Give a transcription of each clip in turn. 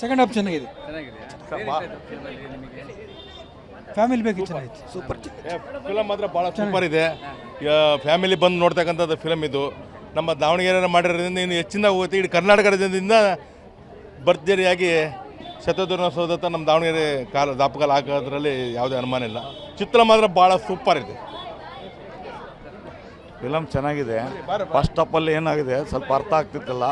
Second half ಚೆನ್ನಾಗಿದೆ family ಬೇಕು ಚೆನ್ನಾಗಿತ್ತು. ಸೂಪರ್ ಫಿಲಮ್ ಮಾತ್ರ ಭಾಳ ಸೂಪರ್ ಇದೆ. ಫ್ಯಾಮಿಲಿ ಬಂದು ನೋಡ್ತಕ್ಕಂಥದ್ದು ಫಿಲಮ್ ಇದು. ನಮ್ಮ ದಾವಣಗೆರೆ ಮಾಡಿರೋದ್ರಿಂದ ಇನ್ನು ಹೆಚ್ಚಿನ ಹೋಗುತ್ತೆ. ಇಡೀ ಕರ್ನಾಟಕದಿಂದ ಭರ್ಜರಿಯಾಗಿ ಶತದಿನೋತ್ಸವದತ್ತ ನಮ್ಮ ದಾವಣಗೆರೆ ಕಾಲ ದಾಪಕಾಲ ಹಾಕೋದ್ರಲ್ಲಿ ಯಾವುದೇ ಅನುಮಾನ ಇಲ್ಲ. ಚಿತ್ರ ಮಾತ್ರ ಭಾಳ ಸೂಪರ್ ಇದೆ. ಫಿಲಮ್ ಚೆನ್ನಾಗಿದೆ. ಫಸ್ಟ್ ಹಾಫಲ್ಲಿ ಏನಾಗಿದೆ? ಸ್ವಲ್ಪ ಅರ್ಥ ಆಗ್ತಿತ್ತಲ್ಲ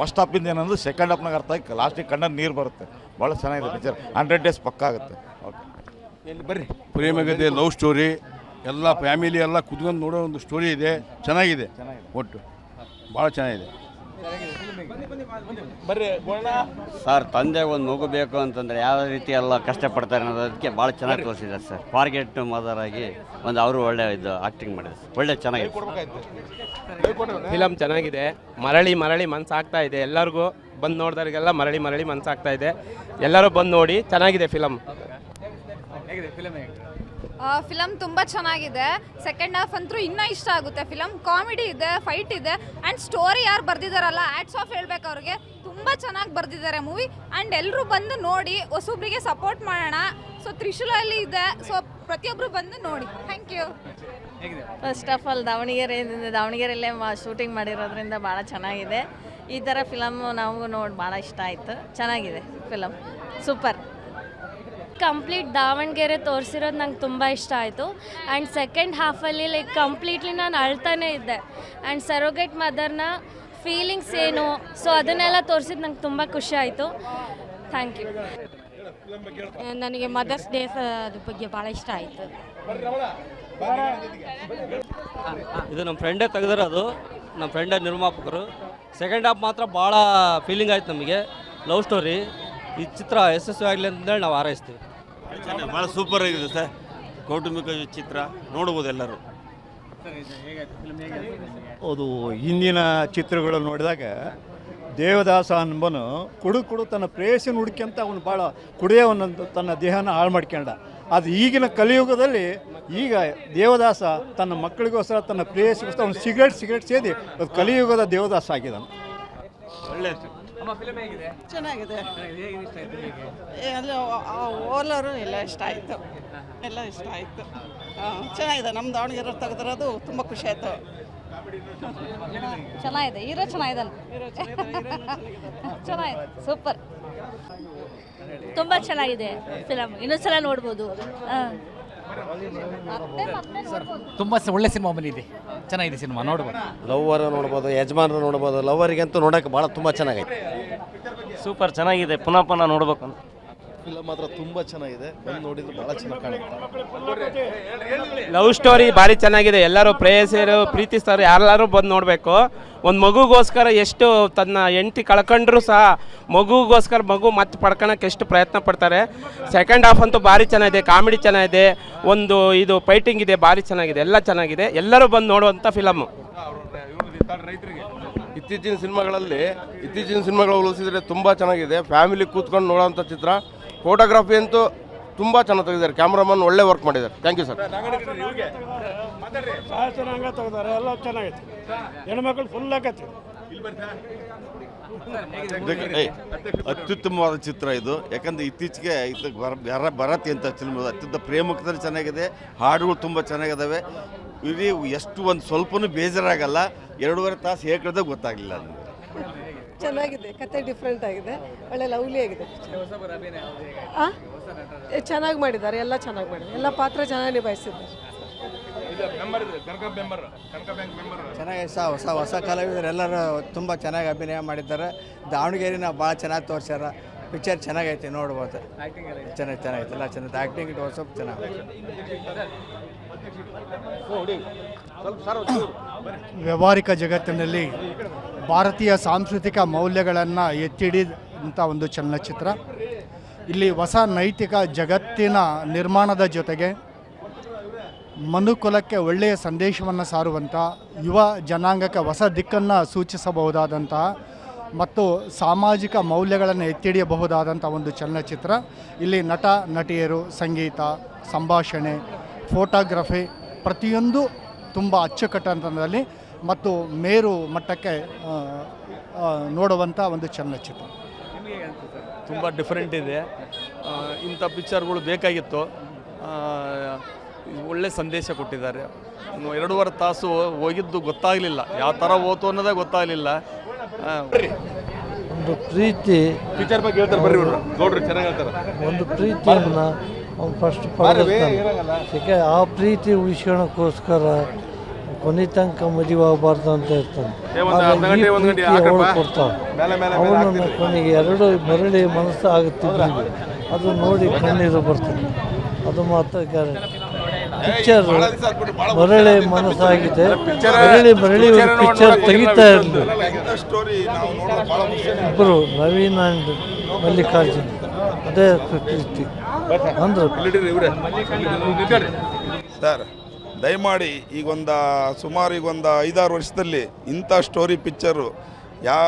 ಫಸ್ಟ್ ಹಾಫಿಂದ ಏನಂದ್ರೆ ಸೆಕೆಂಡ್ ಅಪ್ನಾಗ ಅರ್ಥ ಆಗಿ ಲಾಸ್ಟಿಗೆ ಕಣ್ಣಲ್ಲಿ ನೀರು ಬರುತ್ತೆ. ಭಾಳ ಚೆನ್ನಾಗಿದೆ ಪಿಕ್ಚರ್ ಹಂಡ್ರೆಡ್ ಡೇಸ್ ಪಕ್ಕ ಆಗುತ್ತೆ. ಓಕೆ ಬರ್ರಿ? ಪ್ರೇಮಗದೆ ಲವ್ ಸ್ಟೋರಿ ಎಲ್ಲ ಫ್ಯಾಮಿಲಿ ಎಲ್ಲ ಕುತ್ಕೊಂಡು ನೋಡೋ ಒಂದು ಸ್ಟೋರಿ ಇದೆ. ಚೆನ್ನಾಗಿದೆ. ಒಟ್ಟು. ಭಾಳ ಚೆನ್ನಾಗಿದೆ. ಬರ್ರಿ ಸರ್ ತಂದೆ ಒಂದು ಮಗು ಬೇಕು ಅಂತಂದರೆ ಯಾವ ರೀತಿ ಎಲ್ಲ ಕಷ್ಟಪಡ್ತಾರೆ ಅನ್ನೋದಕ್ಕೆ ಭಾಳ ಚೆನ್ನಾಗಿ ತೋರಿಸಿದ್ದಾರೆ ಸರ್. ಫಾರ್ಗೆಟ್ ಮದರ್ ಆಗಿ ಒಂದು ಅವರು ಒಳ್ಳೆ ಇದು ಆಕ್ಟಿಂಗ್ ಮಾಡಿದ್ರು ಒಳ್ಳೆ ಚೆನ್ನಾಗಿದೆ. ಫಿಲಮ್ ಚೆನ್ನಾಗಿದೆ. ಮರಳಿ ಮರಳಿ ಮನ್ಸಾಗ್ತಾ ಇದೆ ಎಲ್ಲರಿಗೂ. ಬಂದು ನೋಡಿದವರಿಗೆಲ್ಲ ಮರಳಿ ಮರಳಿ ಮನ್ಸಾಗ್ತಾ ಇದೆ. ಎಲ್ಲರೂ ಬಂದು ನೋಡಿ ಚೆನ್ನಾಗಿದೆ ಫಿಲಮ್ ಫಿಲಮ್ ತುಂಬ ಚೆನ್ನಾಗಿದೆ. ಸೆಕೆಂಡ್ ಹಾಫ್ ಅಂತೂ ಇನ್ನೂ ಇಷ್ಟ ಆಗುತ್ತೆ ಫಿಲಮ್ ಕಾಮಿಡಿ ಇದೆ ಫೈಟ್ ಇದೆ ಆ್ಯಂಡ್ ಸ್ಟೋರಿ ಯಾರು ಬರ್ದಿದ್ದಾರಲ್ಲ ಆ್ಯಡ್ಸ್ ಆಫ್ ಹೇಳ್ಬೇಕು ಅವ್ರಿಗೆ. ತುಂಬ ಚೆನ್ನಾಗಿ ಬರ್ದಿದ್ದಾರೆ ಮೂವಿ ಆ್ಯಂಡ್ ಎಲ್ಲರೂ ಬಂದು ನೋಡಿ ಹೊಸೊಬ್ರಿಗೆ ಸಪೋರ್ಟ್ ಮಾಡೋಣ. ಸೊ ತ್ರಿಶೂಲಲ್ಲಿ ಇದೆ. ಸೊ ಪ್ರತಿಯೊಬ್ಬರು ಬಂದು ನೋಡಿ. Thank you first of all Davanagere ದಾವಣಗೆರೆಯಲ್ಲೇ shooting ಮಾಡಿರೋದ್ರಿಂದ ಭಾಳ ಚೆನ್ನಾಗಿದೆ. ಈ ಥರ ಫಿಲಮ್ ನಮಗೂ ನೋಡಿ ಭಾಳ ಇಷ್ಟ ಆಯಿತು. ಚೆನ್ನಾಗಿದೆ ಫಿಲಮ್ ಸೂಪರ್ ಕಂಪ್ಲೀಟ್ ದಾವಣಗೆರೆ ತೋರಿಸಿರೋದು ನಂಗೆ ತುಂಬ ಇಷ್ಟ ಆಯಿತು. ಆ್ಯಂಡ್ ಸೆಕೆಂಡ್ ಹಾಫಲ್ಲಿ ಲೈಕ್ ಕಂಪ್ಲೀಟ್ಲಿ ನಾನು ಅಳ್ತಾನೆ ಇದ್ದೆ. ಆ್ಯಂಡ್ ಸರೋಗೇಟ್ ಮದರ್ನ ಫೀಲಿಂಗ್ಸ್ ಏನು ಸೊ ಅದನ್ನೆಲ್ಲ ತೋರಿಸಿದ್ದು ನಂಗೆ ತುಂಬ ಖುಷಿ ಆಯಿತು. Thank you. ನನಗೆ ಮದರ್ಸ್ ಡೇ ಅದ್ರ ಬಗ್ಗೆ ಭಾಳ ಇಷ್ಟ ಆಯಿತು. ಇದು ನಮ್ಮ ಫ್ರೆಂಡೇ ತೆಗೆದಿರೋದು. ನಮ್ಮ ಫ್ರೆಂಡೇ ನಿರ್ಮಾಪಕರು. ಸೆಕೆಂಡ್ ಹಾಫ್ ಮಾತ್ರ ಭಾಳ ಫೀಲಿಂಗ್ ಆಯ್ತು ನಮಗೆ. ಲವ್ ಸ್ಟೋರಿ ಈ ಚಿತ್ರ ಯಶಸ್ವಿ ಆಗಲಿ ಅಂತೇಳಿ ನಾವು ಹಾರೈಸ್ತೀವಿ. ಭಾಳ ಸೂಪರ್ ಆಗಿದೆ ಸರ್. ಕೌಟುಂಬಿಕ ಚಿತ್ರ ನೋಡ್ಬೋದು ಎಲ್ಲರೂ. ಅದು ಹಿಂದಿನ ಚಿತ್ರಗಳು ನೋಡಿದಾಗ ದೇವದಾಸ ಅನ್ಬನು ಕುಡು ಕುಡು ತನ್ನ ಪ್ರೇಯಸಿನ ಹುಡುಕ್ಯಂತ ಅವನು ಭಾಳ ಕುಡಿಯೋ ಒಂದೊಂದು ತನ್ನ ದೇಹನ ಹಾಳು ಮಾಡ್ಕೊಂಡ. ಅದು ಈಗಿನ ಕಲಿಯುಗದಲ್ಲಿ ಈಗ ದೇವದಾಸ ತನ್ನ ಮಕ್ಕಳಿಗೋಸ್ಕರ ತನ್ನ ಪ್ರೇಯಸಿಗೋಸ್ಕರ ಅವನು ಸಿಗರೇಟ್ ಸಿಗರೇಟ್ ಸೇದಿ ಅದು ಕಲಿಯುಗದ ದೇವದಾಸ ಆಗಿದ್ದಾನೆ. ಒಳ್ಳೆ ಚೆನ್ನಾಗಿದೆ. ಎಲ್ಲ ಓಲರು ಎಲ್ಲ ಇಷ್ಟ ಆಯಿತು. ಎಲ್ಲ ಇಷ್ಟ ಆಯಿತು. ಚೆನ್ನಾಗಿದೆ. ನಮ್ಮ ದಾವಣಗೆರೆ ತೆಗೆದಿರೋದು ತುಂಬ ಖುಷಿ ಆಯಿತು. ಚೆನ್ನಾಗಿದೆ. ಹೀರೋ ಚೆನ್ನಾಗಿದ್ದಾನೆ ಚೆನ್ನಾಗಿದೆ ಸೂಪರ್. ತುಂಬ ಚೆನ್ನಾಗಿದೆ ಫಿಲಮ್ ಇನ್ನೊಂದ್ಸಲ ನೋಡ್ಬೋದು. ನೋಡ್ಬೋದು. ತುಂಬ ಒಳ್ಳೆ ಸಿನಿಮಾ ಬಂದಿದೆ ಚೆನ್ನಾಗಿದೆ ಸಿನಿಮಾ ನೋಡ್ಬೋದು. ಲವ್ವರ್ ನೋಡ್ಬೋದು ಯಜಮಾನರು ನೋಡ್ಬೋದು ಲವ್ವರಿಗಂತೂ ನೋಡೋಕೆ ಭಾಳ ತುಂಬ ಚೆನ್ನಾಗೈತೆ. ಸೂಪರ್ ಚೆನ್ನಾಗಿದೆ ಪುನಃ ಪುನಃ ನೋಡ್ಬೇಕು ಅಂತ. ಫಿಲಮ್ ಮಾತ್ರ ತುಂಬಾ ಚೆನ್ನಾಗಿದೆ. ಬಂದು ನೋಡಿದ್ರೆ ಬಹಳ ಚೆನ್ನಾಗಿ ಕಾಣುತ್ತೆ. ಲವ್ ಸ್ಟೋರಿ ಭಾರಿ ಚೆನ್ನಾಗಿದೆ. ಎಲ್ಲರೂ ಪ್ರೇಯಸಿರು ಪ್ರೀತಿಸ್ತಾರೆ ಯಾರೆಲ್ಲರೂ ಬಂದು ನೋಡಬೇಕು. ಒಂದು ಮಗುಗೋಸ್ಕರ ಎಷ್ಟು ತನ್ನ ಎಂಟಿ ಕಳ್ಕೊಂಡ್ರು ಸಹ ಮಗುಗೋಸ್ಕರ ಮಗು ಮತ್ತೆ ಪಡ್ಕೊಳಕ್ಕೆ ಎಷ್ಟು ಪ್ರಯತ್ನ ಪಡ್ತಾರೆ. ಸೆಕೆಂಡ್ ಹಾಫ್ ಅಂತೂ ಭಾರಿ ಚೆನ್ನಾಗಿದೆ ಕಾಮಿಡಿ ಚೆನ್ನಾಗಿದೆ. ಒಂದು ಇದು ಫೈಟಿಂಗ್ ಇದೆ ಭಾರಿ ಚೆನ್ನಾಗಿದೆ. ಎಲ್ಲ ಚೆನ್ನಾಗಿದೆ. ಎಲ್ಲರೂ ಬಂದು ನೋಡುವಂಥ ಫಿಲಮ್ ಇತ್ತೀಚಿನ ಸಿನಿಮಾಗಳಲ್ಲಿ ಇತ್ತೀಚಿನ ಸಿನಿಮಾಗಳು ಹೋಲಿಸಿದ್ರೆ ತುಂಬ ಚೆನ್ನಾಗಿದೆ. ಫ್ಯಾಮಿಲಿ ಕೂತ್ಕೊಂಡು ನೋಡೋವಂಥ ಚಿತ್ರ. ಫೋಟೋಗ್ರಫಿ ಅಂತೂ ತುಂಬ ಚೆನ್ನಾಗಿ ತೆಗೆದಿದ್ದಾರೆ. ಕ್ಯಾಮ್ರಾಮನ್ ಒಳ್ಳೆ ವರ್ಕ್ ಮಾಡಿದ್ದಾರೆ. ಥ್ಯಾಂಕ್ ಯು ಸರ್ ಭಾಳ ಚೆನ್ನಾಗಿ ತೆಗೆದಾರೆ ಎಲ್ಲ ಚೆನ್ನಾಗೈತೆ. ಹೆಣ್ಮಕ್ಳು ಫುಲ್ ಆಗತ್ತೆ ಅತ್ಯುತ್ತಮವಾದ ಚಿತ್ರ ಇದು. ಯಾಕಂದ್ರೆ ಇತ್ತೀಚೆಗೆ ಇದು ಬರ- ಬರತ್ತೆ ಅಂತ ಸಿನಿಮಾ ಅತ್ಯಂತ ಪ್ರೇಮಕದಲ್ಲಿ ಚೆನ್ನಾಗಿದೆ. ಹಾಡುಗಳು ತುಂಬ ಚೆನ್ನಾಗಿದ್ದಾವೆ ಇಡೀ ಎಷ್ಟು ಒಂದು ಸ್ವಲ್ಪನೂ ಬೇಜಾರಾಗಲ್ಲ. ಎರಡೂವರೆ ತಾಸು ಹೇಗೆ ಗೊತ್ತಾಗಲಿಲ್ಲ ನನಗೆ ಚೆನ್ನಾಗಿದೆ ಕತೆ ಡಿಫ್ರೆಂಟ್ ಆಗಿದೆ ಒಳ್ಳೆ ಲವ್ಲಿ ಆಗಿದೆ ಚೆನ್ನಾಗಿ ಮಾಡಿದ್ದಾರೆ ಎಲ್ಲ ಚೆನ್ನಾಗಿ ಮಾಡಿದ್ದಾರೆ ಎಲ್ಲ ಪಾತ್ರ ಚೆನ್ನಾಗಿ ನಿಭಾಯಿಸಿದ್ದಾರೆ. ಚೆನ್ನಾಗಿ ಹೊಸ ಹೊಸ ಹೊಸ ಕಲಾವಿದರು ಎಲ್ಲರೂ ತುಂಬ ಚೆನ್ನಾಗಿ ಅಭಿನಯ ಮಾಡಿದ್ದಾರೆ. ದಾವಣಗೆರೆನ ಭಾಳ ಚೆನ್ನಾಗಿ ತೋರಿಸ್ಯಾರ. ಪಿಕ್ಚರ್ ಚೆನ್ನಾಗೈತೆ ನೋಡ್ಬೋದು. ಚೆನ್ನಾಗಿ ಚೆನ್ನಾಗೈತೆ ಎಲ್ಲ ಚೆನ್ನಾಗಿ. ಆ್ಯಕ್ಟಿಂಗ್ ಇಟ್ಟು ಸ್ವಲ್ಪ ಚೆನ್ನಾಗಿ ವ್ಯಾವಹಾರಿಕ ಜಗತ್ತಿನಲ್ಲಿ ಭಾರತೀಯ ಸಾಂಸ್ಕೃತಿಕ ಮೌಲ್ಯಗಳನ್ನು ಎತ್ತಿಡಿದಂಥ ಒಂದು ಚಲನಚಿತ್ರ. ಇಲ್ಲಿ ಹೊಸ ನೈತಿಕ ಜಗತ್ತಿನ ನಿರ್ಮಾಣದ ಜೊತೆಗೆ ಮನುಕುಲಕ್ಕೆ ಒಳ್ಳೆಯ ಸಂದೇಶವನ್ನು ಸಾರುವಂಥ ಯುವ ಜನಾಂಗಕ್ಕೆ ಹೊಸ ದಿಕ್ಕನ್ನು ಸೂಚಿಸಬಹುದಾದಂತಹ ಮತ್ತು ಸಾಮಾಜಿಕ ಮೌಲ್ಯಗಳನ್ನು ಎತ್ತಿಡಿಯಬಹುದಾದಂಥ ಒಂದು ಚಲನಚಿತ್ರ. ಇಲ್ಲಿ ನಟ, ನಟಿಯರು, ಸಂಗೀತ, ಸಂಭಾಷಣೆ, ಫೋಟೋಗ್ರಫಿ ಪ್ರತಿಯೊಂದು ತುಂಬ ಅಚ್ಚುಕಟ್ಟಂಥದ್ದಲ್ಲಿ ಮತ್ತು ಮೇರು ಮಟ್ಟಕ್ಕೆ ನೋಡುವಂಥ ಒಂದು ಚಲನಚಿತ್ರ. ತುಂಬ ಡಿಫ್ರೆಂಟ್ ಇದೆ. ಇಂಥ ಪಿಕ್ಚರ್ಗಳು ಬೇಕಾಗಿತ್ತು. ಒಳ್ಳೆ ಸಂದೇಶ ಕೊಟ್ಟಿದ್ದಾರೆ. ಇನ್ನು ಎರಡೂವರೆ ತಾಸು ಹೋಗಿದ್ದು ಗೊತ್ತಾಗಲಿಲ್ಲ. ಯಾವ ಥರ ಹೋತು ಅನ್ನೋದೇ ಗೊತ್ತಾಗಲಿಲ್ಲ. ಒಂದು ಪ್ರೀತಿ. ಪಿಕ್ಚರ್ ಬಗ್ಗೆ ಹೇಳ್ತಾರೆ ಬರ್ರಿ ನೋಡ್ರಿ ಚೆನ್ನಾಗಿ ಹೇಳ್ತಾರೆ. ಒಂದು ಪ್ರೀತಿಯನ್ನು ಅವ್ನು ಫಸ್ಟ್ ಯಾಕೆ ಆ ಪ್ರೀತಿ ಉಳಿಸ್ಕೊಳಕ್ಕೋಸ್ಕರ ಕೊನೆ ತನಕ ಮದುವೆ ಆಗಬಾರ್ದು ಅಂತ ಇರ್ತಾನೆ ಅವಳು ಕೊಡ್ತಾಳೆ ಅವನನ್ನು ಕೊನೆಗೆ ಎರಡು ಮರಳಿ ಮನಸ್ಸು ಆಗುತ್ತೆ ಅದು ನೋಡಿ ಕಣ್ಣೀರು ಬರ್ತದೆ. ಅದು ಮಾತ್ರ ಪಿಕ್ಚರ್ ಮರಳಿ ಮನಸ್ಸಾಗಿದೆ. ಮರಳಿ ಮರಳಿ ಪಿಕ್ಚರ್ ತೆಗಿತಾ ಇರಲಿ. ಇಬ್ಬರು ನವೀನ್ ಆ್ಯಂಡ್ ಮಲ್ಲಿಕಾರ್ಜುನ್. ಅದೇ ಪ್ರೀತಿ. ಅಂದ್ರೆ. ಸರ್. ದಯಮಾಡಿ ಈಗೊಂದು ಸುಮಾರು ಈಗೊಂದು ಐದಾರು ವರ್ಷದಲ್ಲಿ ಇಂಥ ಸ್ಟೋರಿ ಪಿಕ್ಚರು ಯಾವ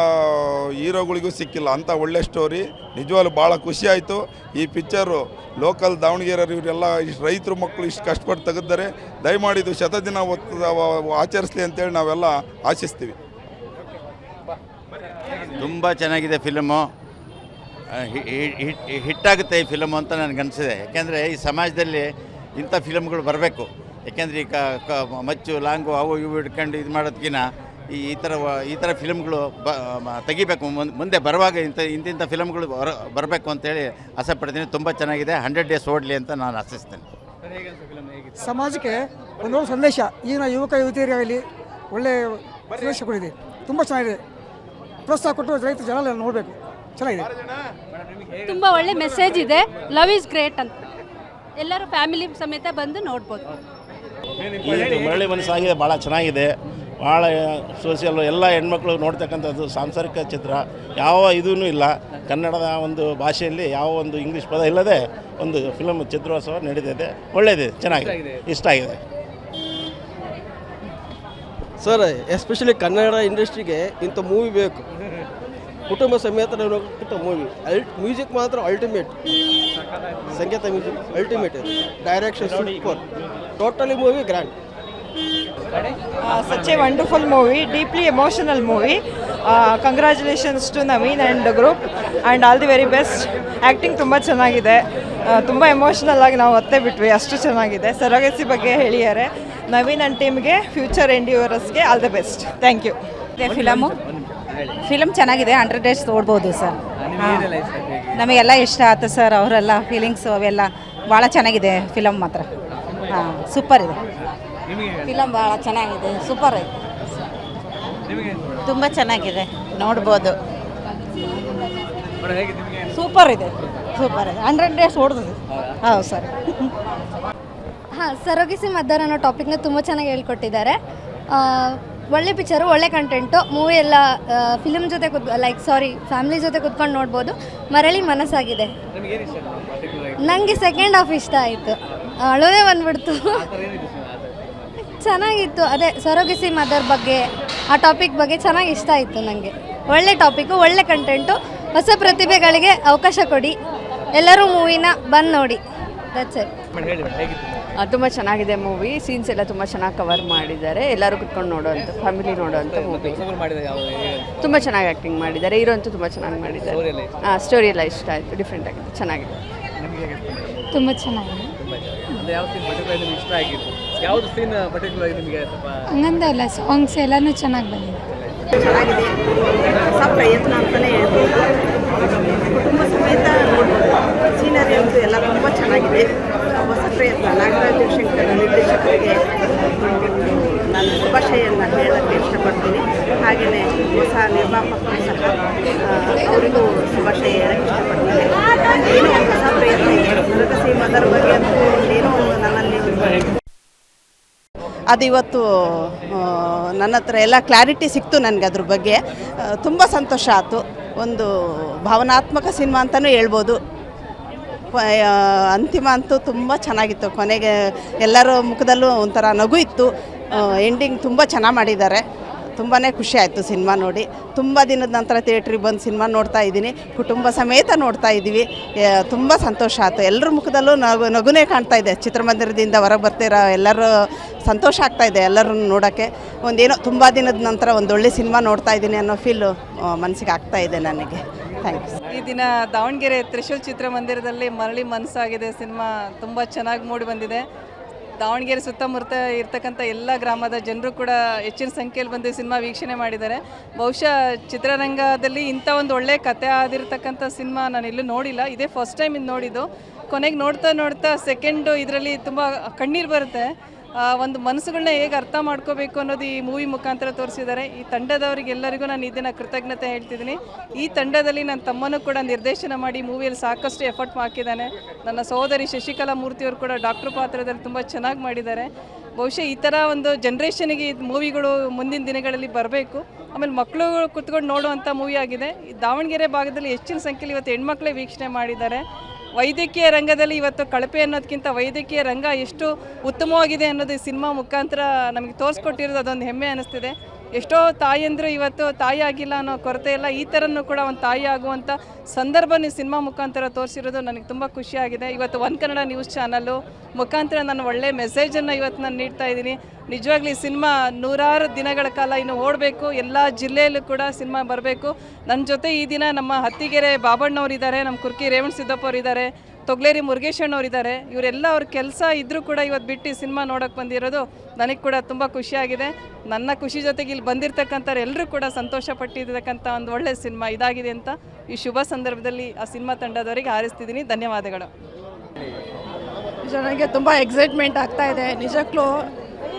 ಹೀರೋಗಳಿಗೂ ಸಿಕ್ಕಿಲ್ಲ ಅಂಥ ಒಳ್ಳೆ ಸ್ಟೋರಿ ನಿಜವಾಗ್ಲೂ ಭಾಳ ಖುಷಿ ಆಯಿತು ಈ ಪಿಕ್ಚರು ಲೋಕಲ್ ದಾವಣಗೆರೆ ಇವರೆಲ್ಲ ಇಷ್ಟು ರೈತರು ಮಕ್ಕಳು ಇಷ್ಟು ಕಷ್ಟಪಟ್ಟು ತೆಗೆದರೆ ದಯಮಾಡಿ ಇದು ಶತದಿನ ಒತ್ತು ಆಚರಿಸಲಿ ಅಂತೇಳಿ ನಾವೆಲ್ಲ ಆಶಿಸ್ತೀವಿ ತುಂಬ ಚೆನ್ನಾಗಿದೆ ಫಿಲಮು ಹಿಟ್ಟಾಗುತ್ತೆ ಈ ಫಿಲಮು ಅಂತ ನನಗನ್ಸಿದೆ ಯಾಕೆಂದರೆ ಈ ಸಮಾಜದಲ್ಲಿ ಇಂಥ ಫಿಲಮ್ಗಳು ಬರಬೇಕು ಯಾಕೆಂದರೆ ಈ ಕ ಮಚ್ಚು ಲಾಂಗು ಅವು ಇವು ಇಟ್ಕೊಂಡು ಇದು ಮಾಡೋದಕ್ಕಿನ ಈ ಈ ಥರ ವ- ಈ ಥರ ಫಿಲಮ್ಗಳು ಬ ತೆಗಿಬೇಕು. ಮುಂದೆ ಬರುವಾಗ ಇಂಥ ಇಂತಿಂಥ ಫಿಲಮ್ಗಳು ಬರ ಬರಬೇಕು ಅಂತೇಳಿ ಆಸೆ ಪಡ್ತೀನಿ. ತುಂಬ ಚೆನ್ನಾಗಿದೆ. ಹಂಡ್ರೆಡ್ ಡೇಸ್ ಓಡಲಿ ಅಂತ ನಾನು ಆಶಿಸ್ತೇನೆ. ಸಮಾಜಕ್ಕೆ ಒಂದು ಸಂದೇಶ. ಈಗಿನ ಯುವಕ ಯುವತಿಯರಿಗಾಗಲಿ ಒಳ್ಳೆಯ ಸಂದೇಶ ಕೊಡಿದೆ ತುಂಬ ಚೆನ್ನಾಗಿದೆ. ಪ್ರೋತ್ಸಾಹ ಕೊಟ್ಟು ರೈತ ಜನ ಎಲ್ಲ ನೋಡಬೇಕು. ಚೆನ್ನಾಗಿದೆ. ತುಂಬ ಒಳ್ಳೆ ಮೆಸೇಜ್ ಇದೆ. ಲವ್ ಈಸ್ ಗ್ರೇಟ್ ಅಂತ. ಎಲ್ಲರೂ ಫ್ಯಾಮಿಲಿ ಸಮೇತ ಬಂದು ನೋಡ್ಬೋದು. ಮರಳಿ ಮನಸ್ಸಾಗಿದೆ ಭಾಳ ಚೆನ್ನಾಗಿದೆ. ಭಾಳ ಸೋಷಿಯಲ್ ಎಲ್ಲ ಹೆಣ್ಮಕ್ಳು ನೋಡ್ತಕ್ಕಂಥದ್ದು ಸಾಂಸಾರಿಕ ಚಿತ್ರ. ಯಾವ ಇದೂ ಇಲ್ಲ. ಕನ್ನಡದ ಒಂದು ಭಾಷೆಯಲ್ಲಿ ಯಾವ ಒಂದು ಇಂಗ್ಲೀಷ್ ಪದ ಇಲ್ಲದೆ ಒಂದು ಫಿಲಮ್ ಚಿತ್ರೋತ್ಸವ ನಡೀತಿದೆ ಒಳ್ಳೆಯದಿದೆ ಚೆನ್ನಾಗಿದೆ. ಇಷ್ಟ ಆಗಿದೆ. ಸರ್ ಎಸ್ಪೆಷಲಿ ಕನ್ನಡ ಇಂಡಸ್ಟ್ರಿಗೆ ಇಂಥ ಮೂವಿ ಬೇಕು. ಕುಟುಂಬ ಸಮೇತ ನೋಡೋಕ್ಕಿಂತ ಮೂವಿ ಅಲ್ಟ್ ಮ್ಯೂಸಿಕ್ ಮಾತ್ರ ultimate Sangeetha music ultimate direction super totally movie grand. Such a wonderful movie deeply emotional movie congratulations to Naveen and group and all the very best acting ತುಂಬ ಚೆನ್ನಾಗಿದೆ. ತುಂಬ ಎಮೋಷನಲ್ ಆಗಿ ನಾವು ಒತ್ತೆ ಬಿಟ್ವಿ ಅಷ್ಟು ಚೆನ್ನಾಗಿದೆ. ಸರೋಗಸಿ ಬಗ್ಗೆ ಹೇಳಿದ್ದಾರೆ. ನವೀನ್ ಆ್ಯಂಡ್ ಟೀಮ್ಗೆ future ಎಂಡ್ಯೂವರಸ್ಗೆ all the best thank you film film ಚೆನ್ನಾಗಿದೆ ಹಂಡ್ರೆಡ್ ಡೇಸ್ ನೋಡ್ಬೋದು ಸರ್ ನಮಗೆಲ್ಲ ಇಷ್ಟ ಆಯ್ತು ಸರ್ ಅವರೆಲ್ಲ ಫೀಲಿಂಗ್ಸು ಅವೆಲ್ಲ. ಭಾಳ ಚೆನ್ನಾಗಿದೆ ಫಿಲಮ್ ಮಾತ್ರ. ಹಾಂ ಸೂಪರ್ ಇದೆ. ಫಿಲಮ್ ಭಾಳ ಚೆನ್ನಾಗಿದೆ ಸೂಪರ್ ಐತೆ ತುಂಬ ಚೆನ್ನಾಗಿದೆ ನೋಡ್ಬೋದು. ಸೂಪರ್ ಇದೆ ಸೂಪರ್ ಇದೆ. ಹಂಡ್ರೆಡ್ ಡೇಸ್ ಓಡ್ತದೆ ಹೌದು? ಸರ್. ಹಾಂ ಸರೋಗಿಸಿ ಮದರ್ ಅನ್ನೋ ಟಾಪಿಕ್ನ ತುಂಬ ಚೆನ್ನಾಗಿ ಹೇಳ್ಕೊಟ್ಟಿದ್ದಾರೆ. ಒಳ್ಳೆ ಪಿಕ್ಚರು ಒಳ್ಳೆ ಕಂಟೆಂಟು ಮೂವಿ ಎಲ್ಲ ಫಿಲ್ಮ್ ಜೊತೆ ಕುತ್ ಲೈಕ್ ಸಾರಿ ಫ್ಯಾಮಿಲಿ ಜೊತೆ ಕುತ್ಕೊಂಡು ನೋಡ್ಬೋದು. ಮರಳಿ ಮನಸ್ಸಾಗಿದೆ. ನನಗೆ ಸೆಕೆಂಡ್ ಹಾಫ್ ಇಷ್ಟ ಆಯಿತು. ಅಳೋದೇ ಬಂದ್ಬಿಡ್ತು. ಚೆನ್ನಾಗಿತ್ತು. ಅದೇ ಸರೋಗಿಸಿ ಮದರ್ ಬಗ್ಗೆ ಆ ಟಾಪಿಕ್ ಬಗ್ಗೆ ಚೆನ್ನಾಗಿ ಇಷ್ಟ ಆಯಿತು ನನಗೆ ಒಳ್ಳೆ ಟಾಪಿಕ್ಕು ಒಳ್ಳೆ ಕಂಟೆಂಟು ಹೊಸ ಪ್ರತಿಭೆಗಳಿಗೆ ಅವಕಾಶ ಕೊಡಿ. ಎಲ್ಲರೂ ಮೂವಿನ ಬಂದು ನೋಡಿ. ದಟ್ಸ್ ಇಟ್ ತುಂಬ ಚೆನ್ನಾಗಿದೆ ಮೂವಿ ಸೀನ್ಸ್ ಎಲ್ಲ ತುಂಬ ಚೆನ್ನಾಗಿ ಕವರ್ ಮಾಡಿದ್ದಾರೆ. ಎಲ್ಲರೂ ಕುತ್ಕೊಂಡು ನೋಡುವಂಥ ಫ್ಯಾಮಿಲಿ ನೋಡೋವಂಥ ಮೂವಿ ತುಂಬ ಚೆನ್ನಾಗಿ ಆ್ಯಕ್ಟಿಂಗ್ ಮಾಡಿದ್ದಾರೆ. ಹೀರೋ ಅಂತೂ ತುಂಬ ಚೆನ್ನಾಗಿ ಮಾಡಿದ್ದಾರೆ. ಹಾಂ ಸ್ಟೋರಿ ಎಲ್ಲ ಇಷ್ಟ ಆಯಿತು. ಡಿಫ್ರೆಂಟ್ ಆಗಿದೆ. ಚೆನ್ನಾಗಿದೆ. ತುಂಬ ಚೆನ್ನಾಗಿದೆ. ಹಂಗಂತ ಇಲ್ಲ ಸಾಂಗ್ಸ್ ಎಲ್ಲಾನು ಚೆನ್ನಾಗಿ ಬಂದಿದೆ. ಚೆನ್ನಾಗಿದೆ. ಹೊಸ ಪ್ರಯತ್ನ ಅಂತಲೇ ಹೇಳ್ಬೋದು. ಕುಟುಂಬ ಸಮೇತ ನೋಡ್ಬೋದು ಸೀನರಿ ಅಂತೂ ಎಲ್ಲ ತುಂಬ ಚೆನ್ನಾಗಿದೆ ಹೊಸ ಪ್ರಯತ್ನ ನಾಗರಾಜ ಶಂಕರ್ ನಿರ್ದೇಶಕರಿಗೆ ನಾನು ಶುಭಾಶಯನ್ನು ಹೇಳೋಕ್ಕೆ ಇಷ್ಟಪಡ್ತೀನಿ ಹಾಗೆಯೇ ಹೊಸ ನಿರ್ಮಾಪಕರು ಸಹ ಆ, ಅವರಿಗೂ ಶುಭಾಶಯ ಹೇಳೋಕ್ಕೆ ಇಷ್ಟಪಡ್ತೀನಿ ಏನೋ ಒಂದು ಹೊಸ ಪ್ರಯತ್ನ ಇದೆ ಸರಗಸಿ ಮದರ್ ಬಗ್ಗೆ ಅಂತೂ ಏನೋ ಒಂದು ನನ್ನಲ್ಲಿ ಒಂದು ಇವತ್ತು ನನ್ನ ಹತ್ರ ಎಲ್ಲ ಕ್ಲಾರಿಟಿ ಸಿಕ್ತು ನನಗೆ ಅದ್ರ ಬಗ್ಗೆ. ತುಂಬ ಸಂತೋಷ ಆಯಿತು. ಒಂದು ಭಾವನಾತ್ಮಕ ಸಿನಿಮಾ ಅಂತಲೂ ಹೇಳ್ಬೋದು. ಅಂತಿಮ ಅಂತೂ ತುಂಬ ಚೆನ್ನಾಗಿತ್ತು. ಕೊನೆಗೆ ಎಲ್ಲರ ಮುಖದಲ್ಲೂ ಒಂಥರ ನಗು ಇತ್ತು. ಎಂಡಿಂಗ್ ತುಂಬ ಚೆನ್ನಾಗಿ ಮಾಡಿದ್ದಾರೆ. ತುಂಬಾ ಖುಷಿ ಆಯಿತು ಸಿನಿಮಾ ನೋಡಿ. ತುಂಬ ದಿನದ ನಂತರ ಥಿಯೇಟ್ರಿಗೆ ಬಂದು ಸಿನಿಮಾ ನೋಡ್ತಾ ಇದ್ದೀನಿ. ಕುಟುಂಬ ಸಮೇತ ನೋಡ್ತಾ ಇದ್ದೀವಿ. ತುಂಬ ಸಂತೋಷ ಆಯಿತು. ಎಲ್ಲರ ಮುಖದಲ್ಲೂ ನಗು, ನಗುನೇ ಕಾಣ್ತಾ ಇದೆ. ಚಿತ್ರಮಂದಿರದಿಂದ ಹೊರಗೆ ಬರ್ತಿರೋ, ಎಲ್ಲರೂ ಸಂತೋಷ ಆಗ್ತಾ ಇದೆ ಎಲ್ಲರನ್ನು ನೋಡೋಕ್ಕೆ. ಒಂದೇನೋ ತುಂಬ ದಿನದ ನಂತರ ಒಂದು ಒಳ್ಳೆ ಸಿನಿಮಾ ನೋಡ್ತಾ ಇದ್ದೀನಿ ಅನ್ನೋ ಫೀಲು ಮನಸ್ಸಿಗೆ ಆಗ್ತಾ ಇದೆ ನನಗೆ. ಥ್ಯಾಂಕ್ಸ್ ಈ ದಿನ ದಾವಣಗೆರೆ ತ್ರಿಶೂಲ್ ಚಿತ್ರಮಂದಿರದಲ್ಲಿ ಮರಳಿ ಮನಸ್ಸಾಗಿದೆ. ಸಿನಿಮಾ ತುಂಬ ಚೆನ್ನಾಗಿ ಮೂಡಿ ಬಂದಿದೆ. ದಾವಣಗೆರೆ ಸುತ್ತಮುತ್ತ ಇರ್ತಕ್ಕಂಥ ಎಲ್ಲ ಗ್ರಾಮದ ಜನರು ಕೂಡ ಹೆಚ್ಚಿನ ಸಂಖ್ಯೆಯಲ್ಲಿ ಬಂದು ಸಿನಿಮಾ ವೀಕ್ಷಣೆ ಮಾಡಿದ್ದಾರೆ. ಬಹುಶಃ ಚಿತ್ರರಂಗದಲ್ಲಿ ಇಂಥ ಒಂದು ಒಳ್ಳೆ ಕತೆ ಆದಿರ್ತಕ್ಕಂಥ ಸಿನಿಮಾ ನಾನು ಎಲ್ಲೂ ನೋಡಿಲ್ಲ. ಇದೇ ಫಸ್ಟ್ ಟೈಮ್ ಇದು ನೋಡಿದ್ದು. ಕೊನೆಗೆ ನೋಡ್ತಾ ನೋಡ್ತಾ ಸೆಕೆಂಡು ಇದರಲ್ಲಿ ತುಂಬ ಕಣ್ಣೀರು ಬರುತ್ತೆ. ಒಂದು ಮನಸ್ಸುಗಳನ್ನ ಹೇಗೆ ಅರ್ಥ ಮಾಡ್ಕೋಬೇಕು ಅನ್ನೋದು ಈ ಮೂವಿ ಮುಖಾಂತರ ತೋರಿಸಿದ್ದಾರೆ. ಈ ತಂಡದವರಿಗೆಲ್ಲರಿಗೂ ನಾನು ಇದನ್ನು ದಿನ ಕೃತಜ್ಞತೆ ಹೇಳ್ತಿದ್ದೀನಿ. ಈ ತಂಡದಲ್ಲಿ ನನ್ನ ತಮ್ಮನೂ ಕೂಡ ನಿರ್ದೇಶನ ಮಾಡಿ ಮೂವಿಯಲ್ಲಿ ಸಾಕಷ್ಟು ಎಫರ್ಟ್ ಹಾಕಿದ್ದಾನೆ. ನನ್ನ ಸಹೋದರಿ ಶಶಿಕಲಾ ಮೂರ್ತಿಯವರು ಕೂಡ ಡಾಕ್ಟ್ರ್ ಪಾತ್ರದಲ್ಲಿ ತುಂಬ ಚೆನ್ನಾಗಿ ಮಾಡಿದ್ದಾರೆ. ಬಹುಶಃ ಈ ಥರ ಒಂದು ಜನ್ರೇಷನಿಗೆ ಮೂವಿಗಳು ಮುಂದಿನ ದಿನಗಳಲ್ಲಿ ಬರಬೇಕು. ಆಮೇಲೆ ಮಕ್ಕಳು ಕುತ್ಕೊಂಡು ನೋಡುವಂಥ ಮೂವಿ ಆಗಿದೆ. ದಾವಣಗೆರೆ ಭಾಗದಲ್ಲಿ ಹೆಚ್ಚಿನ ಸಂಖ್ಯೆಯಲ್ಲಿ ಇವತ್ತು ಹೆಣ್ಮಕ್ಳೇ ವೀಕ್ಷಣೆ ಮಾಡಿದ್ದಾರೆ. ವೈದ್ಯಕೀಯ ರಂಗದಲ್ಲಿ ಇವತ್ತು ಕಳಪೆ ಅನ್ನೋದಕ್ಕಿಂತ ವೈದ್ಯಕೀಯ ರಂಗ ಎಷ್ಟು ಉತ್ತಮವಾಗಿದೆ ಅನ್ನೋದು ಈ ಸಿನಿಮಾ ಮುಖಾಂತರ ನಮಗೆ ತೋರಿಸ್ಕೊಟ್ಟಿರೋದು ಅದೊಂದು ಹೆಮ್ಮೆ ಅನ್ನಿಸ್ತಿದೆ ಎಷ್ಟೋ ತಾಯಿಯಂದರು ಇವತ್ತು ತಾಯಿ ಆಗಿಲ್ಲ ಅನ್ನೋ ಕೊರತೆ ಇಲ್ಲ. ಈ ಥರನೂ ಕೂಡ ಒಂದು ತಾಯಿ ಆಗುವಂಥ ಸಂದರ್ಭ ನೀವು ಸಿನಿಮಾ ಮುಖಾಂತರ ತೋರಿಸಿರೋದು ನನಗೆ ತುಂಬ ಖುಷಿಯಾಗಿದೆ. ಇವತ್ತು ಒನ್ ಕನ್ನಡ ನ್ಯೂಸ್ ಚಾನಲ್ಲು ಮುಖಾಂತರ ನಾನು ಒಳ್ಳೆ ಮೆಸೇಜನ್ನು ಇವತ್ತು ನಾನು ನೀಡ್ತಾ ಇದ್ದೀನಿ. ನಿಜವಾಗ್ಲೂ ಈ ಸಿನಿಮಾ ನೂರಾರು ದಿನಗಳ ಕಾಲ ಇನ್ನು ಓಡಬೇಕು. ಎಲ್ಲ ಜಿಲ್ಲೆಯಲ್ಲೂ ಕೂಡ ಸಿನಿಮಾ ಬರಬೇಕು. ನನ್ನ ಜೊತೆ ಈ ದಿನ ನಮ್ಮ ಹತ್ತಿಗೆರೆ ಬಾಬಣ್ಣವ್ರು ಇದ್ದಾರೆ ನಮ್ಮ ಕುರ್ಕಿ ರೇವಣ್ ಸಿದ್ದಪ್ಪ ಅವರಿದ್ದಾರೆ. ತೊಗ್ಲೇರಿ ಮುರುಗೇಶಣ್ಣವರಿದ್ದಾರೆ ಇವರೆಲ್ಲ ಅವ್ರ ಕೆಲಸ ಇದ್ದರೂ ಕೂಡ ಇವತ್ತು ಬಿಟ್ಟು ಸಿನಿಮಾ ನೋಡೋಕೆ ಬಂದಿರೋದು ನನಗೆ ಕೂಡ ತುಂಬ ಖುಷಿಯಾಗಿದೆ ನನ್ನ ಖುಷಿ ಜೊತೆಗೆ ಇಲ್ಲಿ ಬಂದಿರತಕ್ಕಂಥವ್ರು ಎಲ್ಲರೂ ಕೂಡ ಸಂತೋಷ ಪಟ್ಟಿರ್ತಕ್ಕಂಥ ಒಂದು ಒಳ್ಳೆಯ ಸಿನಿಮಾ ಇದಾಗಿದೆ ಅಂತ ಈ ಶುಭ ಸಂದರ್ಭದಲ್ಲಿ ಆ ಸಿನಿಮಾ ತಂಡದವರಿಗೆ ಹಾರಿಸ್ತಿದ್ದೀನಿ. ಧನ್ಯವಾದಗಳು. ನನಗೆ ತುಂಬ ಎಕ್ಸೈಟ್ಮೆಂಟ್ ಆಗ್ತಾ ಇದೆ. ನಿಜಕ್ಕೂ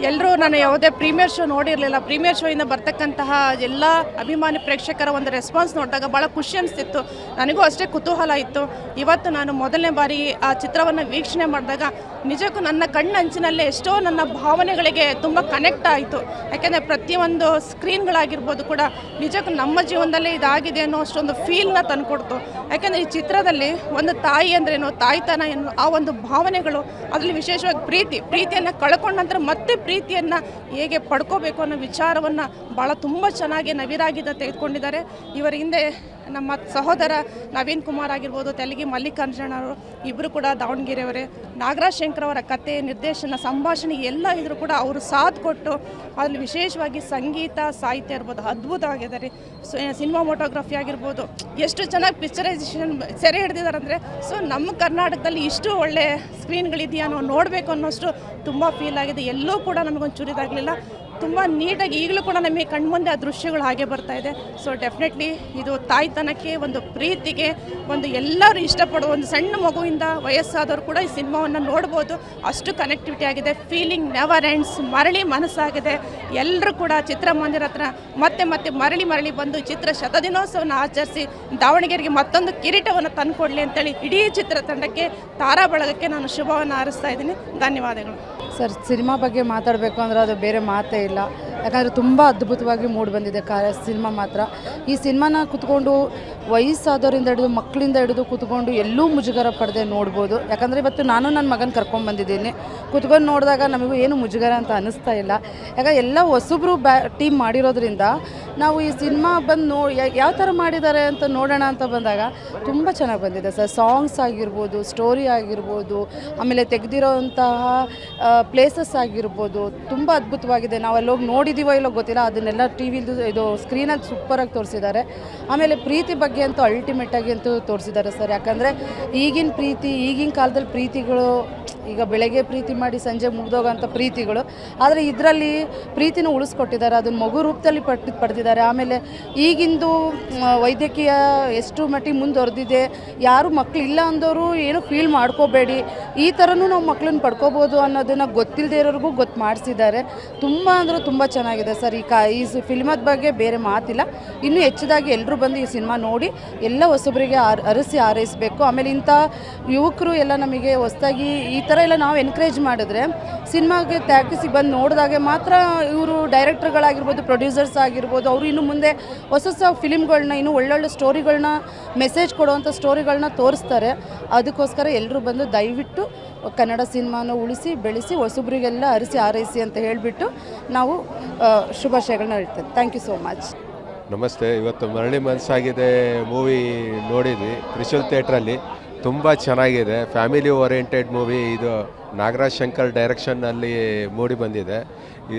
ಎಲ್ಲರೂ ನಾನು ಯಾವುದೇ ಪ್ರೀಮಿಯರ್ ಶೋ ನೋಡಿರಲಿಲ್ಲ. ಪ್ರೀಮಿಯರ್ ಶೋಯಿಂದ ಬರ್ತಕ್ಕಂತಹ ಎಲ್ಲ ಅಭಿಮಾನಿ ಪ್ರೇಕ್ಷಕರ ಒಂದು ರೆಸ್ಪಾನ್ಸ್ ನೋಡಿದಾಗ ಭಾಳ ಖುಷಿ ಅನಿಸ್ತಿತ್ತು. ನನಗೂ ಅಷ್ಟೇ ಕುತೂಹಲ ಇತ್ತು. ಇವತ್ತು ನಾನು ಮೊದಲನೇ ಬಾರಿ ಆ ಚಿತ್ರವನ್ನು ವೀಕ್ಷಣೆ ಮಾಡಿದಾಗ ನಿಜಕ್ಕೂ ನನ್ನ ಕಣ್ಣಂಚಿನಲ್ಲೇ ಎಷ್ಟೋ ನನ್ನ ಭಾವನೆಗಳಿಗೆ ತುಂಬ ಕನೆಕ್ಟ್ ಆಯಿತು. ಯಾಕೆಂದರೆ ಪ್ರತಿಯೊಂದು ಸ್ಕ್ರೀನ್ಗಳಾಗಿರ್ಬೋದು ಕೂಡ ನಿಜಕ್ಕೂ ನಮ್ಮ ಜೀವನದಲ್ಲೇ ಇದಾಗಿದೆ ಅನ್ನೋ ಅಷ್ಟೊಂದು ಫೀಲ್ನ ತಂದುಕೊಡ್ತು. ಯಾಕೆಂದರೆ ಈ ಚಿತ್ರದಲ್ಲಿ ಒಂದು ತಾಯಿ ಅಂದ್ರೇನು, ತಾಯ್ತನ ಏನು ಆ ಒಂದು ಭಾವನೆಗಳು, ಅದರಲ್ಲಿ ವಿಶೇಷವಾಗಿ ಪ್ರೀತಿ, ಪ್ರೀತಿಯನ್ನು ಕಳ್ಕೊಂಡ ನಂತರ ಮತ್ತೆ ಪ್ರೀತಿಯನ್ನು ಹೇಗೆ ಪಡ್ಕೋಬೇಕು ಅನ್ನೋ ವಿಚಾರವನ್ನು ಭಾಳ ತುಂಬ ಚೆನ್ನಾಗಿ ನವಿರಾಗಿದ್ದ ತೆಗೆದುಕೊಂಡಿದ್ದಾರೆ. ಇವರ ಹಿಂದೆ ನಮ್ಮ ಸಹೋದರ ನವೀನ್ ಕುಮಾರ್ ಆಗಿರ್ಬೋದು, ತೆಲಗಿ ಮಲ್ಲಿಕಾರ್ಜುನ ಅವರು ಇಬ್ಬರು ಕೂಡ ದಾವಣಗೆರೆಯವರೇ ನಾಗರಾಜ್ ಶಂಕರ್ ಅವರ ಕತೆ, ನಿರ್ದೇಶನ, ಸಂಭಾಷಣೆ ಎಲ್ಲ ಇದ್ರೂ ಕೂಡ ಅವರು ಸಾಥ್ ಕೊಟ್ಟು ಅದರಲ್ಲಿ ವಿಶೇಷವಾಗಿ ಸಂಗೀತ, ಸಾಹಿತ್ಯ ಇರ್ಬೋದು ಸಿನಿಮಾ ಛಾಯಾಗ್ರಹಣಿ ಆಗಿರ್ಬೋದು, ಎಷ್ಟು ಚೆನ್ನಾಗಿ ಪಿಕ್ಚರೈಸೇಷನ್ ಸೆರೆ ಹಿಡಿದಿದ್ದಾರೆ ಅಂದರೆ ಸೊ ನಮ್ಮ ಕರ್ನಾಟಕದಲ್ಲಿ ಇಷ್ಟು ಒಳ್ಳೆ ಸ್ಕ್ರೀನ್ಗಳಿದೆಯಾ ನಾವು ನೋಡಬೇಕು ಅನ್ನೋಷ್ಟು ತುಂಬ ಫೀಲ್ ಆಗಿದೆ. ಎಲ್ಲೂ ಕೂಡ ನಮಗೊಂದು ಇದಾಗಲಿಲ್ಲ ತುಂಬ ನೀಟಾಗಿ ಈಗಲೂ ಕೂಡ ನಮಗೆ ಕಣ್ಮುಂದೆ ಆ ದೃಶ್ಯಗಳು ಹಾಗೆ ಬರ್ತಾ ಇದೆ. ಸೊ ಡೆಫಿನೆಟ್ಲಿ ಇದು ತಾಯ್ತನಕ್ಕೆ ಒಂದು ಪ್ರೀತಿಗೆ ಒಂದು ಎಲ್ಲರೂ ಇಷ್ಟಪಡುವ ಒಂದು ಸಣ್ಣ ಮಗುವಿಂದ ವಯಸ್ಸಾದವರು ಕೂಡ ಈ ಸಿನಿಮಾವನ್ನು ನೋಡ್ಬೋದು. ಅಷ್ಟು ಕನೆಕ್ಟಿವಿಟಿ ಆಗಿದೆ. ಫೀಲಿಂಗ್ ನೆವರ್ ಎಂಡ್ಸ್ ಮರಳಿ ಮನಸ್ಸಾಗಿದೆ. ಎಲ್ಲರೂ ಕೂಡ ಚಿತ್ರಮಂದಿರ ಹತ್ರ ಮತ್ತೆ ಮತ್ತೆ ಮರಳಿ ಮರಳಿ ಬಂದು ಚಿತ್ರ ಶತದಿನೋತ್ಸವನ ಆಚರಿಸಿ ದಾವಣಗೆರೆಗೆ ಮತ್ತೊಂದು ಕಿರೀಟವನ್ನು ತಂದುಕೊಡ್ಲಿ ಅಂತೇಳಿ ಇಡೀ ಚಿತ್ರತಂಡಕ್ಕೆ ತಾರಾ ಬಳಗಕ್ಕೆ ನಾನು ಶುಭವನ್ನು ಹಾರಿಸ್ತಾ ಇದ್ದೀನಿ. ಧನ್ಯವಾದಗಳು. ಸರ್, ಸಿನಿಮಾ ಬಗ್ಗೆ ಮಾತಾಡಬೇಕು ಅಂದರೆ ಅದು ಬೇರೆ ಮಾತೇ ಇಲ್ಲ. ಯಾಕಂದರೆ ತುಂಬ ಅದ್ಭುತವಾಗಿ ಮೂಡಿ ಬಂದಿದೆ ಕಾ ಸಿನಿಮಾ ಮಾತ್ರ. ಈ ಸಿನಿಮಾನ ಕುತ್ಕೊಂಡು ವಯಸ್ಸಾದವರಿಂದ ಹಿಡಿದು ಮಕ್ಕಳಿಂದ ಹಿಡಿದು ಕೂತ್ಕೊಂಡು ಎಲ್ಲೂ ಮುಜುಗರ ಪಡೆದೆ ನೋಡ್ಬೋದು. ಯಾಕಂದರೆ ಇವತ್ತು ನಾನು ನನ್ನ ಮಗನ ಕರ್ಕೊಂಡು ಬಂದಿದ್ದೀನಿ. ಕುತ್ಕೊಂಡು ನೋಡಿದಾಗ ನಮಗೂ ಏನು ಮುಜುಗರ ಅಂತ ಅನ್ನಿಸ್ತಾ ಇಲ್ಲ. ಯಾಕ ಎಲ್ಲ ಹೊಸಬ್ರು ಬ್ಯಾ ಟೀಮ್ ಮಾಡಿರೋದ್ರಿಂದ ನಾವು ಈ ಸಿನಿಮಾ ಬಂದು ನೋ ಯಾವ ಥರ ಮಾಡಿದ್ದಾರೆ ಅಂತ ನೋಡೋಣ ಅಂತ ಬಂದಾಗ ತುಂಬ ಚೆನ್ನಾಗಿ ಬಂದಿದೆ ಸರ್. ಸಾಂಗ್ಸ್ ಆಗಿರ್ಬೋದು, ಸ್ಟೋರಿ ಆಗಿರ್ಬೋದು, ಆಮೇಲೆ ತೆಗೆದಿರೋಂತಹ ಪ್ಲೇಸಸ್ ಆಗಿರ್ಬೋದು ತುಂಬ ಅದ್ಭುತವಾಗಿದೆ. ನಾವು ಅಲ್ಲೋಗಿ ನೋಡಿದ್ದೀವೋ ಇಲ್ಲೋ ಗೊತ್ತಿಲ್ಲ. ಅದನ್ನೆಲ್ಲ ಟಿ ವಿದು ಇದು ಸ್ಕ್ರೀನಲ್ಲಿ ಸೂಪರಾಗಿ ತೋರಿಸಿದ್ದಾರೆ. ಆಮೇಲೆ ಪ್ರೀತಿ ಬಗ್ಗೆ ಅಂತೂ ಅಲ್ಟಿಮೇಟಾಗಿ ಅಂತೂ ತೋರಿಸಿದ್ದಾರೆ ಸರ್. ಯಾಕಂದರೆ ಈಗಿನ ಪ್ರೀತಿ ಈಗಿನ ಕಾಲದಲ್ಲಿ ಪ್ರೀತಿಗಳು ಈಗ ಬೆಳಗ್ಗೆ ಪ್ರೀತಿ ಮಾಡಿ ಸಂಜೆ ಮುಗ್ದೋಗೋಂಥ ಪ್ರೀತಿಗಳು. ಆದರೆ ಇದರಲ್ಲಿ ಪ್ರೀತಿನ ಉಳಿಸ್ಕೊಟ್ಟಿದ್ದಾರೆ, ಅದನ್ನು ಮಗು ರೂಪದಲ್ಲಿ ಪಟ್ಟು ಪಡೆದಿದ್ದಾರೆ. ಆಮೇಲೆ ಈಗಿಂದು ವೈದ್ಯಕೀಯ ಎಷ್ಟು ಮಟ್ಟಿಗೆ ಮುಂದುವರೆದಿದೆ. ಯಾರು ಮಕ್ಕಳು ಇಲ್ಲ ಅಂದವರು ಏನು ಫೀಲ್ ಮಾಡ್ಕೋಬೇಡಿ. ಈ ಥರನೂ ನಾವು ಮಕ್ಕಳನ್ನ ಪಡ್ಕೋಬೋದು ಅನ್ನೋದನ್ನು ಗೊತ್ತಿಲ್ಲದೆ ಇರೋರಿಗೂ ಗೊತ್ತು ಮಾಡಿಸಿದ್ದಾರೆ. ತುಂಬ ಅಂದರೆ ತುಂಬ ಚೆನ್ನಾಗಿದೆ ಸರ್. ಈ ಕಾ, ಈ ಫಿಲ್ಮದ ಬಗ್ಗೆ ಬೇರೆ ಮಾತಿಲ್ಲ. ಇನ್ನೂ ಹೆಚ್ಚಿದಾಗಿ ಎಲ್ಲರೂ ಬಂದು ಈ ಸಿನಿಮಾ ನೋಡಿ, ಎಲ್ಲ ಹೊಸಬರಿಗೆ ಅರಸಿ ಹಾರೈಸಬೇಕು. ಆಮೇಲೆ ಇಂಥ ಯುವಕರು ಎಲ್ಲ ನಮಗೆ ಹೊಸದಾಗಿ ಈ ಥರ ಎಲ್ಲ ನಾವು ಎನ್ಕರೇಜ್ ಮಾಡಿದ್ರೆ ಸಿನಿಮಾಗೆ ತ್ಯಾಗಿಸಿ ಬಂದು ನೋಡಿದಾಗೆ ಮಾತ್ರ ಇವರು ಡೈರೆಕ್ಟರ್ಗಳಾಗಿರ್ಬೋದು ಪ್ರೊಡ್ಯೂಸರ್ಸ್ ಆಗಿರ್ಬೋದು, ಅವರು ಇನ್ನು ಮುಂದೆ ಹೊಸ ಹೊಸ ಫಿಲಿಮ್ಗಳನ್ನ ಇನ್ನೂ ಒಳ್ಳೊಳ್ಳೆ ಸ್ಟೋರಿಗಳನ್ನ ಮೆಸೇಜ್ ಕೊಡುವಂಥ ಸ್ಟೋರಿಗಳನ್ನ ತೋರಿಸ್ತಾರೆ. ಅದಕ್ಕೋಸ್ಕರ ಎಲ್ಲರೂ ಬಂದು ದಯವಿಟ್ಟು ಕನ್ನಡ ಸಿನಿಮಾನ ಉಳಿಸಿ, ಬೆಳೆಸಿ, ಹೊಸಬ್ರಿಗೆಲ್ಲ ಅರಿಸಿ ಆರೈಸಿ ಅಂತ ಹೇಳಿಬಿಟ್ಟು ನಾವು ಶುಭಾಶಯಗಳನ್ನ ಹೇಳ್ತೇವೆ. ಥ್ಯಾಂಕ್ ಯು ಸೋ ಮಚ್ ನಮಸ್ತೆ. ಇವತ್ತು ಮರಳಿ ಮನಸ್ಸಾಗಿದೆ ಮೂವಿ ನೋಡಿದ್ವಿ, ತ್ರಿಶೂಲ್ ಥಿಯೇಟ್ರಲ್ಲಿ. ತುಂಬ ಚೆನ್ನಾಗಿದೆ. ಫ್ಯಾಮಿಲಿ ಓರಿಯೆಂಟೆಡ್ ಮೂವಿ ಇದು ನಾಗರಾಜ್ ಶಂಕರ್ ಡೈರೆಕ್ಷನ್ನಲ್ಲಿ ಮೂಡಿ ಬಂದಿದೆ.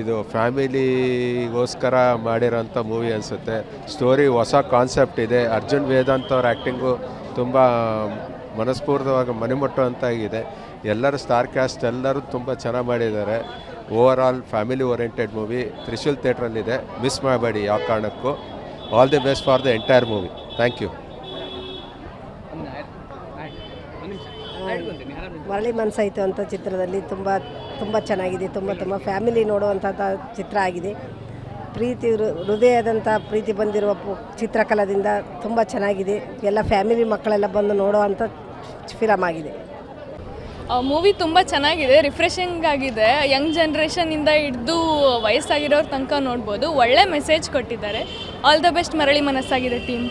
ಇದು ಫ್ಯಾಮಿಲಿಗೋಸ್ಕರ ಮಾಡಿರೋಂಥ ಮೂವಿ ಅನಿಸುತ್ತೆ. ಸ್ಟೋರಿ ಹೊಸ ಕಾನ್ಸೆಪ್ಟ್ ಇದೆ. ಅರ್ಜುನ್ ವೇದಾಂತ್ ಅವ್ರ ಆ್ಯಕ್ಟಿಂಗು ತುಂಬ ಮನಸ್ಫೂರ್ತವಾಗಿ ಮನೆಮುಟ್ಟುವಂತಾಗಿದೆ ಎಲ್ಲರೂ ಸ್ಟಾರ್ ಕ್ಯಾಸ್ಟ್ ಎಲ್ಲರೂ ತುಂಬ ಚೆನ್ನಾಗಿ ಮಾಡಿದ್ದಾರೆ. Overall family oriented movie Trishul ಥಿಯೇಟ್ರಲ್ಲಿದೆ miss ಮಾಡಬೇಡಿ ಯಾವ ಕಾರಣಕ್ಕೂ. All the best for the entire movie thank you ಮರಳಿ ಮನಸ್ಸಾಯಿತು ಅಂತ ಚಿತ್ರದಲ್ಲಿ ತುಂಬ ತುಂಬ ಚೆನ್ನಾಗಿದೆ, ತುಂಬ ತುಂಬ ಫ್ಯಾಮಿಲಿ ನೋಡುವಂಥ ಚಿತ್ರ ಆಗಿದೆ. ಪ್ರೀತಿ ಹೃದಯದಂಥ ಪ್ರೀತಿ ಬಂದಿರುವ ಚಿತ್ರಕಲದಿಂದ ತುಂಬ ಚೆನ್ನಾಗಿದೆ. ಎಲ್ಲ ಫ್ಯಾಮಿಲಿ ಮಕ್ಕಳೆಲ್ಲ ಬಂದು ನೋಡುವಂಥ ಫಿಲಮ್ ಆಗಿದೆ. ಮೂವಿ ತುಂಬ ಚೆನ್ನಾಗಿದೆ ರಿಫ್ರೆಶಿಂಗ್ ಆಗಿದೆ. ಯಂಗ್ ಜನ್ರೇಷನಿಂದ ಹಿಡಿದು ವಯಸ್ಸಾಗಿರೋರ ತನಕ ನೋಡ್ಬೋದು. ಒಳ್ಳೆ ಮೆಸೇಜ್ ಕೊಟ್ಟಿದ್ದಾರೆ. ಆಲ್ ದ ಬೆಸ್ಟ್ ಮರಳಿ ಮನಸ್ಸಾಗಿದೆ ಟೀಮ್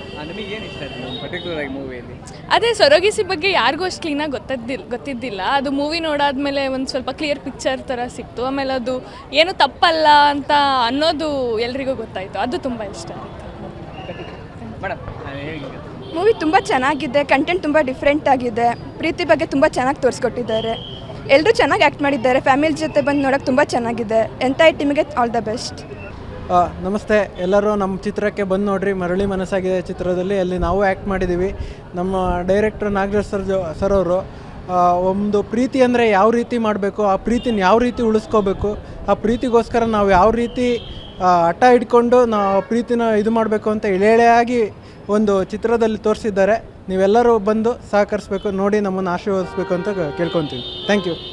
ಅದೇ ಸೊರಗಿಸಿ ಬಗ್ಗೆ ಯಾರಿಗೂ ಅಷ್ಟು ಕ್ಲೀನಾಗಿ ಗೊತ್ತಿದ್ದಿಲ್ಲ ಗೊತ್ತಿದ್ದಿಲ್ಲ. ಅದು ಮೂವಿ ನೋಡಾದ್ಮೇಲೆ ಒಂದು ಸ್ವಲ್ಪ ಕ್ಲಿಯರ್ ಪಿಕ್ಚರ್ ಥರ ಸಿಕ್ತು. ಆಮೇಲೆ ಅದು ಏನು ತಪ್ಪಲ್ಲ ಅಂತ ಅನ್ನೋದು ಎಲ್ರಿಗೂ ಗೊತ್ತಾಯಿತು. ಅದು ತುಂಬ ಇಷ್ಟ ಆಯಿತು. ಮೂವಿ ತುಂಬ ಚೆನ್ನಾಗಿದೆ ಕಂಟೆಂಟ್ ತುಂಬ ಡಿಫ್ರೆಂಟ್ ಆಗಿದೆ, ಪ್ರೀತಿ ಬಗ್ಗೆ ತುಂಬ ಚೆನ್ನಾಗಿ ತೋರಿಸ್ಕೊಟ್ಟಿದ್ದಾರೆ. ಎಲ್ಲರೂ ಚೆನ್ನಾಗಿ ಆ್ಯಕ್ಟ್ ಮಾಡಿದ್ದಾರೆ ಫ್ಯಾಮಿಲಿ ಜೊತೆ ಬಂದು ನೋಡೋಕೆ ತುಂಬ ಚೆನ್ನಾಗಿದೆ. ಎಂಟೈರ್ ಟೀಮಿಗೆ ಆಲ್ ದ ಬೆಸ್ಟ್ ನಮಸ್ತೆ. ಎಲ್ಲರೂ ನಮ್ಮ ಚಿತ್ರಕ್ಕೆ ಬಂದು ನೋಡ್ರಿ. ಮರಳಿ ಮನಸ್ಸಾಗಿದೆ ಚಿತ್ರದಲ್ಲಿ. ಅಲ್ಲಿ ನಾವು ಆ್ಯಕ್ಟ್ ಮಾಡಿದ್ದೀವಿ ನಮ್ಮ ಡೈರೆಕ್ಟರ್ ನಾಗರಾಜ್ ಸರ್ ಸರ್ ಅವರು ಒಂದು ಪ್ರೀತಿ ಅಂದರೆ ಯಾವ ರೀತಿ ಮಾಡಬೇಕು, ಆ ಪ್ರೀತಿನ ಯಾವ ರೀತಿ ಉಳಿಸ್ಕೋಬೇಕು, ಆ ಪ್ರೀತಿಗೋಸ್ಕರ ನಾವು ಯಾವ ರೀತಿ ಹಠ ಹಿಡ್ಕೊಂಡು ನಾವು ಪ್ರೀತಿನ ಇದು ಮಾಡಬೇಕು ಅಂತ ಎಳೆ ಎಳೆಯಾಗಿ ಒಂದು ಚಿತ್ರದಲ್ಲಿ ತೋರಿಸಿದ್ದಾರೆ. ನೀವೆಲ್ಲರೂ ಬಂದು ಸಹಕರಿಸ್ಬೇಕು ನೋಡಿ ನಮ್ಮನ್ನು ಆಶೀರ್ವದಿಸ್ಬೇಕು ಅಂತ ಕೇಳ್ಕೊತೀನಿ ಥ್ಯಾಂಕ್ ಯು